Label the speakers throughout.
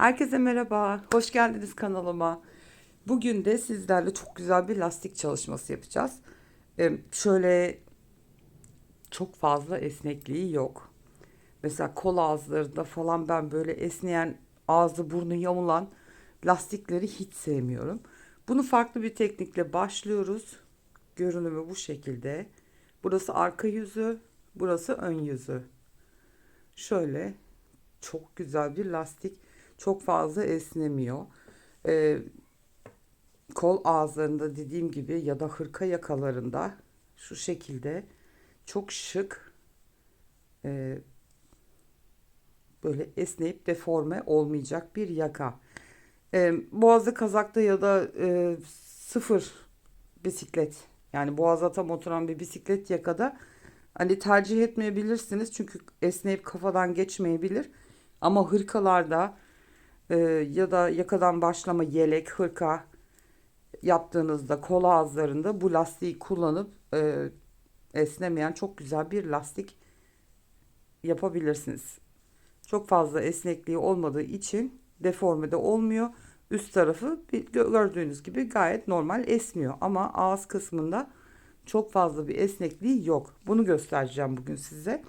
Speaker 1: Herkese merhaba, hoş geldiniz kanalıma. Bugün de sizlerle çok güzel bir lastik çalışması yapacağız. Ee, şöyle çok fazla esnekliği yok. Mesela kol ağızlarında falan ben böyle esneyen, ağzı burnu yamulan lastikleri hiç sevmiyorum. Bunu farklı bir teknikle başlıyoruz. Görünümü bu şekilde. Burası arka yüzü, burası ön yüzü. Şöyle çok güzel bir lastik. Çok fazla esnemiyor. Ee, kol ağızlarında dediğim gibi ya da hırka yakalarında şu şekilde çok şık e, böyle esneyip deforme olmayacak bir yaka. E, boğazlı kazakta ya da e, sıfır bisiklet yani boğaza tam oturan bir bisiklet yakada hani tercih etmeyebilirsiniz çünkü esneyip kafadan geçmeyebilir. Ama hırkalarda e, ya da yakadan başlama yelek, hırka yaptığınızda kol ağızlarında bu lastiği kullanıp e, esnemeyen çok güzel bir lastik yapabilirsiniz. Çok fazla esnekliği olmadığı için deforme de olmuyor. Üst tarafı gördüğünüz gibi gayet normal esmiyor ama ağız kısmında çok fazla bir esnekliği yok. Bunu göstereceğim bugün size.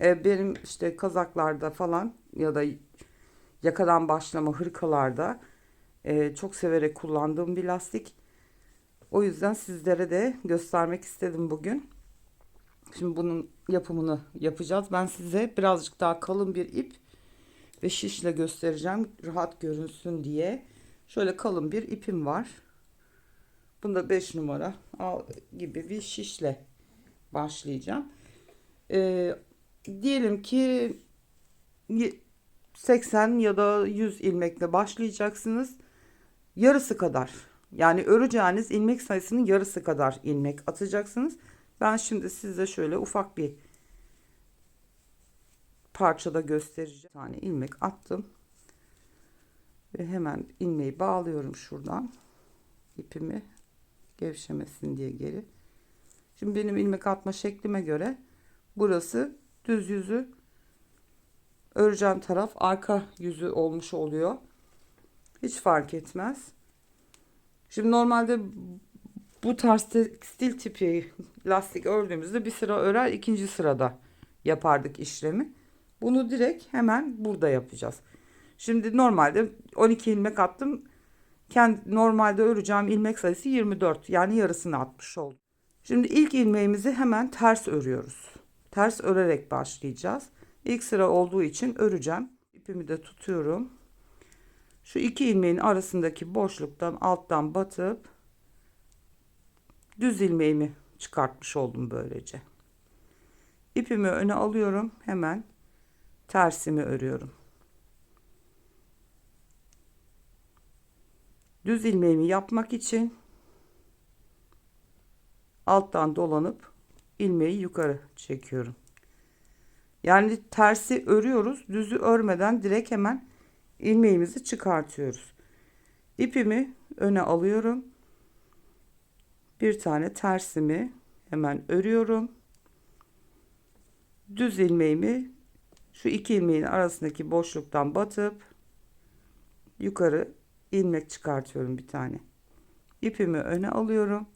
Speaker 1: Ee, benim işte kazaklarda falan ya da yakadan başlama hırkalarda e, çok severek kullandığım bir lastik. O yüzden sizlere de göstermek istedim bugün. Şimdi bunun yapımını yapacağız. Ben size birazcık daha kalın bir ip ve şişle göstereceğim. Rahat görünsün diye. Şöyle kalın bir ipim var. Bunda 5 numara gibi bir şişle başlayacağım. Ee, diyelim ki 80 ya da 100 ilmekle başlayacaksınız. Yarısı kadar. Yani öreceğiniz ilmek sayısının yarısı kadar ilmek atacaksınız. Ben şimdi size şöyle ufak bir parçada göstereceğim. Tane ilmek attım. Ve hemen ilmeği bağlıyorum şuradan. ipimi gevşemesin diye geri. Şimdi benim ilmek atma şeklime göre burası düz yüzü öreceğim taraf arka yüzü olmuş oluyor. Hiç fark etmez. Şimdi normalde bu tarz tekstil tipi lastik ördüğümüzde bir sıra örer ikinci sırada yapardık işlemi. Bunu direkt hemen burada yapacağız. Şimdi normalde 12 ilmek attım. Kendi normalde öreceğim ilmek sayısı 24. Yani yarısını atmış oldum. Şimdi ilk ilmeğimizi hemen ters örüyoruz. Ters örerek başlayacağız. İlk sıra olduğu için öreceğim. İpimi de tutuyorum. Şu iki ilmeğin arasındaki boşluktan alttan batıp düz ilmeğimi çıkartmış oldum böylece. İpimi öne alıyorum. Hemen tersimi örüyorum. Düz ilmeğimi yapmak için alttan dolanıp ilmeği yukarı çekiyorum. Yani tersi örüyoruz. Düzü örmeden direkt hemen ilmeğimizi çıkartıyoruz. İpimi öne alıyorum. Bir tane tersimi hemen örüyorum. Düz ilmeğimi şu iki ilmeğin arasındaki boşluktan batıp yukarı ilmek çıkartıyorum bir tane. İpimi öne alıyorum.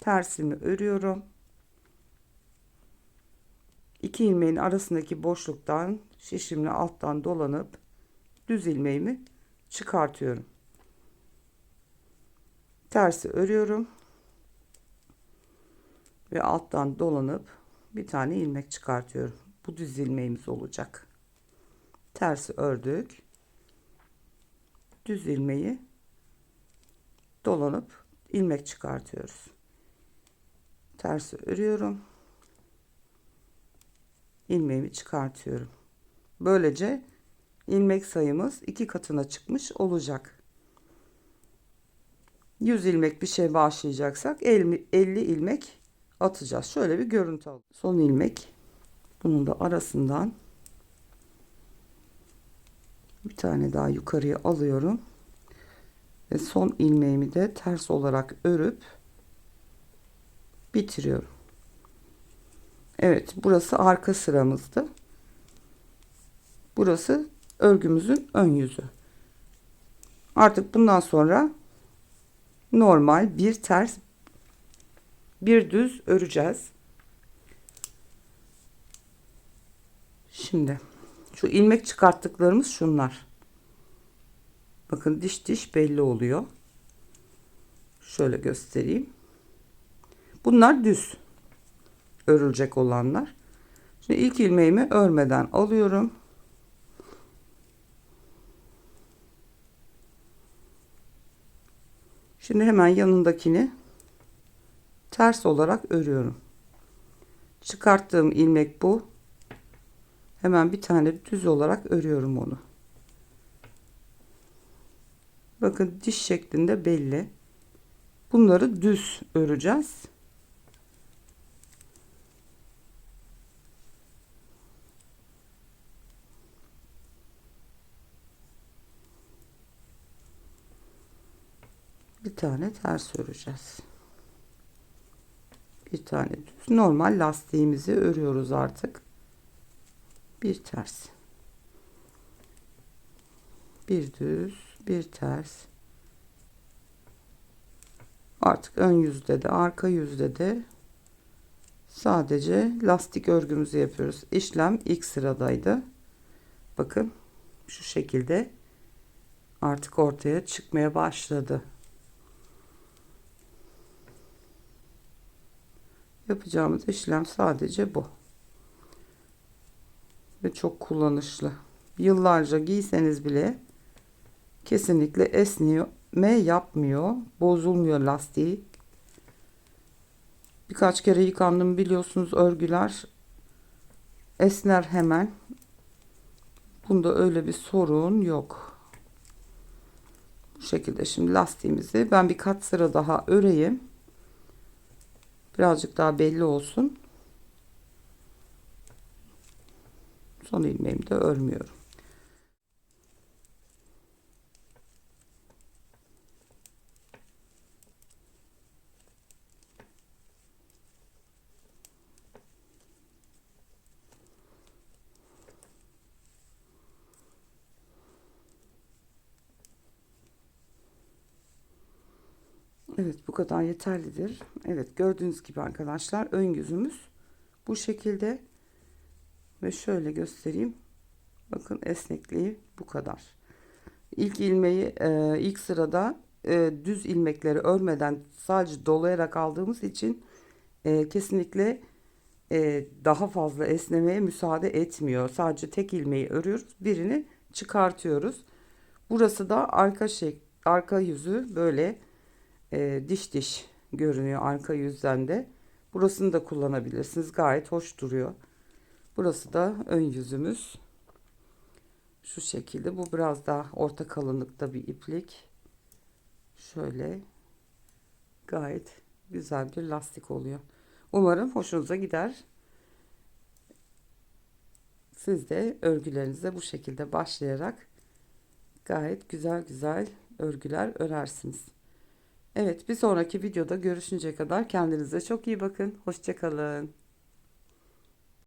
Speaker 1: Tersimi örüyorum. İki ilmeğin arasındaki boşluktan şişimle alttan dolanıp düz ilmeğimi çıkartıyorum. Tersi örüyorum. Ve alttan dolanıp bir tane ilmek çıkartıyorum. Bu düz ilmeğimiz olacak. Tersi ördük. Düz ilmeği dolanıp ilmek çıkartıyoruz. Tersi örüyorum. İlmeğimi çıkartıyorum. Böylece ilmek sayımız iki katına çıkmış olacak. 100 ilmek bir şey başlayacaksak 50, 50 ilmek atacağız. Şöyle bir görüntü al. Son ilmek bunun da arasından bir tane daha yukarıya alıyorum. Ve son ilmeğimi de ters olarak örüp bitiriyorum. Evet burası arka sıramızdı. Burası örgümüzün ön yüzü. Artık bundan sonra normal bir ters bir düz öreceğiz. Şimdi şu ilmek çıkarttıklarımız şunlar. Bakın diş diş belli oluyor. Şöyle göstereyim. Bunlar düz örülecek olanlar. Şimdi ilk ilmeğimi örmeden alıyorum. Şimdi hemen yanındakini ters olarak örüyorum. Çıkarttığım ilmek bu. Hemen bir tane düz olarak örüyorum onu. Bakın diş şeklinde belli. Bunları düz öreceğiz. Bir tane ters öreceğiz. Bir tane düz. Normal lastiğimizi örüyoruz artık. Bir ters. Bir düz, bir ters. Artık ön yüzde de arka yüzde de sadece lastik örgümüzü yapıyoruz. İşlem ilk sıradaydı. Bakın şu şekilde artık ortaya çıkmaya başladı. Yapacağımız işlem sadece bu. Ve çok kullanışlı. Yıllarca giyseniz bile kesinlikle esniyor me yapmıyor. Bozulmuyor lastiği. Birkaç kere yıkandım biliyorsunuz örgüler. Esner hemen. Bunda öyle bir sorun yok. Bu şekilde şimdi lastiğimizi ben bir kat sıra daha öreyim. Birazcık daha belli olsun. Son ilmeğimi de örmüyorum. Evet bu kadar yeterlidir. Evet gördüğünüz gibi arkadaşlar ön yüzümüz bu şekilde ve şöyle göstereyim. Bakın esnekliği bu kadar. İlk ilmeği e, ilk sırada e, düz ilmekleri örmeden sadece dolayarak aldığımız için e, kesinlikle e, daha fazla esnemeye müsaade etmiyor. Sadece tek ilmeği örüyoruz. Birini çıkartıyoruz. Burası da arka şey arka yüzü böyle e, diş diş görünüyor arka yüzden de. Burasını da kullanabilirsiniz. Gayet hoş duruyor. Burası da ön yüzümüz. Şu şekilde. Bu biraz daha orta kalınlıkta bir iplik. Şöyle gayet güzel bir lastik oluyor. Umarım hoşunuza gider. Siz de örgülerinize bu şekilde başlayarak gayet güzel güzel örgüler örersiniz. Evet bir sonraki videoda görüşünceye kadar kendinize çok iyi bakın. Hoşçakalın.